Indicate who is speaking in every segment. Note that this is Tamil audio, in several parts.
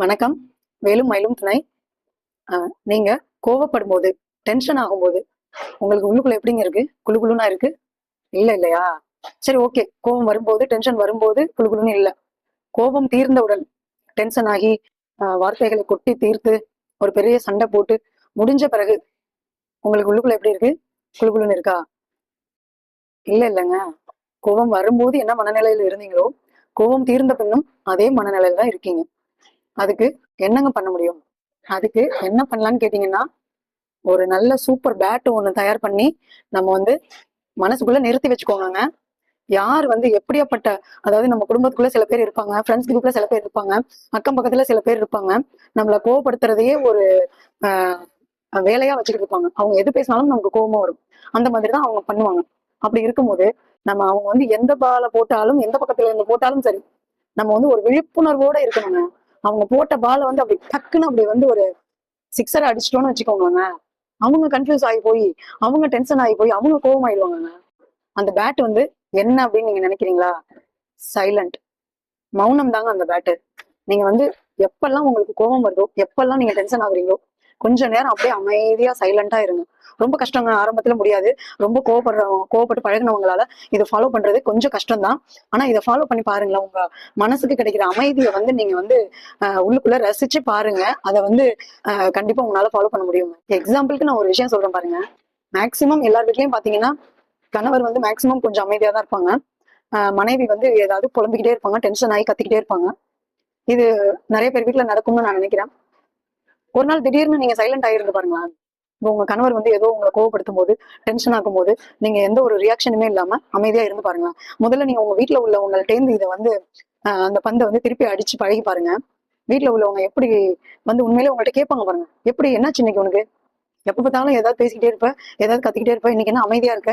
Speaker 1: வணக்கம். வேலும் மயிலும் துணை. நீங்க கோவப்படும் போது டென்ஷன் ஆகும்போது உங்களுக்கு உள்ளுக்குள்ள எப்படிங்க இருக்கு? குழு குழுனா இருக்கு? இல்ல இல்லையா? சரி ஓகே கோபம் வரும்போது டென்ஷன் வரும்போது குழு குழுன்னு இல்ல. கோபம் தீர்ந்தவுடன் டென்ஷன் ஆகி வார்த்தைகளை கொட்டி தீர்த்து ஒரு பெரிய சண்டை போட்டு முடிஞ்ச பிறகு உங்களுக்கு உள்ளுக்குள்ள எப்படி இருக்கு? குளு இருக்கா? இல்ல இல்லைங்க. கோபம் வரும்போது என்ன மனநிலையில இருந்தீங்களோ கோபம் தீர்ந்த பின்னும் அதே மனநிலையில தான் இருக்கீங்க. அதுக்கு என்னங்க பண்ண முடியும்? அதுக்கு என்ன பண்ணலாம்னு கேட்டீங்கன்னா ஒரு நல்ல சூப்பர் பேட் ஒன்று தயார் பண்ணி நம்ம வந்து மனசுக்குள்ள நிறுத்தி வச்சுக்கோங்க யார் வந்து எப்படியாப்பட்ட அதாவது நம்ம குடும்பத்துக்குள்ள சில பேர் இருப்பாங்க ஃப்ரெண்ட்ஸ் குரூப்ல சில பேர் இருப்பாங்க அக்கம் பக்கத்துல சில பேர் இருப்பாங்க நம்மளை கோவப்படுத்துறதையே ஒரு வேலையா வச்சுக்கிட்டு இருப்பாங்க. அவங்க எது பேசினாலும் நமக்கு கோபமா வரும். அந்த மாதிரி தான் அவங்க பண்ணுவாங்க. அப்படி இருக்கும்போது நம்ம அவங்க வந்து எந்த பால போட்டாலும் எந்த பக்கத்துல இருந்து போட்டாலும் சரி நம்ம வந்து ஒரு விழிப்புணர்வோட இருக்கணுங்க. அவங்க போட்ட பால வந்து அப்படி டக்குன்னு அப்படி வந்து ஒரு சிக்ஸரை அடிச்சிட்டோம்னு வச்சுக்கோங்க அவங்க கன்ஃபியூஸ் ஆகி போய் அவங்க டென்ஷன் ஆகி போய் அவங்க கோவம் ஆயிடுவாங்க அந்த பேட் வந்து என்ன அப்படின்னு நீங்க நினைக்கிறீங்களா? சைலண்ட் மௌனம் தாங்க அந்த பேட்டு நீங்க வந்து எப்பெல்லாம் உங்களுக்கு கோபம் வருதோ எப்பெல்லாம் நீங்க டென்ஷன் ஆகுறீங்களோ கொஞ்ச நேரம் அப்படியே அமைதியா சைலண்டா இருங்க. ரொம்ப கஷ்டங்க ஆரம்பத்துல முடியாது. ரொம்ப கோவப்படுறவங்க கோவப்பட்டு பழகினவங்களால இதை ஃபாலோ பண்றது கொஞ்சம் கஷ்டம் தான் ஆனா இதை ஃபாலோ பண்ணி பாருங்களேன் உங்க மனசுக்கு கிடைக்கிற அமைதியை வந்து நீங்க வந்து ஆஹ் உள்ளுக்குள்ள ரசிச்சு பாருங்க. அதை வந்து ஆஹ் கண்டிப்பா உங்களால ஃபாலோ பண்ண முடியும் எக்ஸாம்பிளுக்கு நான் ஒரு விஷயம் சொல்றேன் பாருங்க. மேக்சிமம் எல்லார் வீட்லயும் பாத்தீங்கன்னா கணவர் வந்து மேக்சிமம் கொஞ்சம் அமைதியா தான் இருப்பாங்க. ஆஹ் மனைவி வந்து ஏதாவது புலம்பிக்கிட்டே இருப்பாங்க டென்ஷன் ஆகி கத்திக்கிட்டே இருப்பாங்க. இது நிறைய பேர் வீட்டுல நடக்கும்னு நான் நினைக்கிறேன். ஒரு நாள் திடீர்னு நீங்க சைலண்ட் ஆயிருந்து பாருங்களா இப்போ உங்க கணவர் வந்து ஏதோ உங்களை கோவப்படுத்தும் போது டென்ஷன் ஆகும் போது நீங்க எந்த ஒரு ரியாக்ஷனுமே இல்லாம அமைதியா இருந்து பாருங்க முதல்ல நீங்க உங்க வீட்ல உள்ள உங்கள்ட்டேந்து இதை வந்து ஆஹ் அந்த பந்தை வந்து திருப்பி அடிச்சு பழகி பாருங்க. வீட்டுல உள்ளவங்க எப்படி வந்து உண்மையிலே உங்கள்ட்ட கேட்பாங்க பாருங்க. எப்படி என்னாச்சு இன்னைக்கு உனக்கு? எப்ப பார்த்தாலும் ஏதாவது பேசிக்கிட்டே இருப்ப ஏதாவது கத்திக்கிட்டே இருப்ப இன்னைக்கு என்ன அமைதியா இருக்க?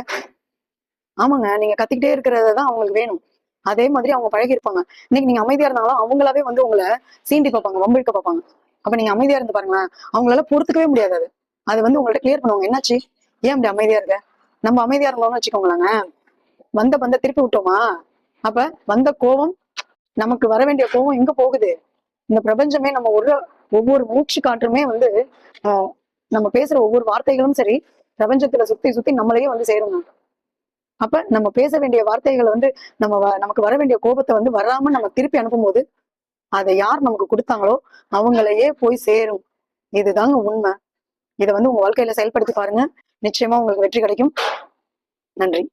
Speaker 1: ஆமாங்க நீங்க கத்திக்கிட்டே இருக்கிறது தான் அவங்களுக்கு வேணும். அதே மாதிரி அவங்க பழகி இருப்பாங்க இன்னைக்கு நீங்க அமைதியா இருந்தாலும் அவங்களாவே வந்து உங்களை சீண்டி பார்ப்பாங்க வம்பிழுக்க பார்ப்பாங்க. அப்ப நீங்க அமைதியா இருந்து பாருங்களேன். அவங்களால பொறுத்துக்கவே முடியாது அது. அது வந்து உங்கள்ட்ட கிளியர் பண்ணுவாங்க. என்னாச்சு? ஏன் அப்படி அமைதியா இருக்க? நம்ம அமைதியா இருந்தோம்னு வச்சுக்கோங்களேங்க. வந்த பந்த திருப்பி விட்டோமா? அப்ப வந்த கோபம் நமக்கு வர வேண்டிய கோபம் எங்க போகுது? இந்த பிரபஞ்சமே நம்ம ஒரு ஒவ்வொரு மூச்சு காற்றுமே வந்து ஆஹ் நம்ம பேசுற ஒவ்வொரு வார்த்தைகளும் சரி பிரபஞ்சத்துல சுத்தி சுத்தி நம்மளையே வந்து சேருங்க. அப்ப நம்ம பேச வேண்டிய வார்த்தைகளை வந்து நம்ம வ- நமக்கு வர வேண்டிய கோபத்தை வந்து வராம நம்ம திருப்பி அனுப்பும் போது அதை யார் நமக்கு கொடுத்தாங்களோ அவங்களையே போய் சேரும். இதுதாங்க உண்மை. இதை வந்து உங்க வாழ்க்கையில செயல்படுத்தி பாருங்க. நிச்சயமா உங்களுக்கு வெற்றி கிடைக்கும். நன்றி.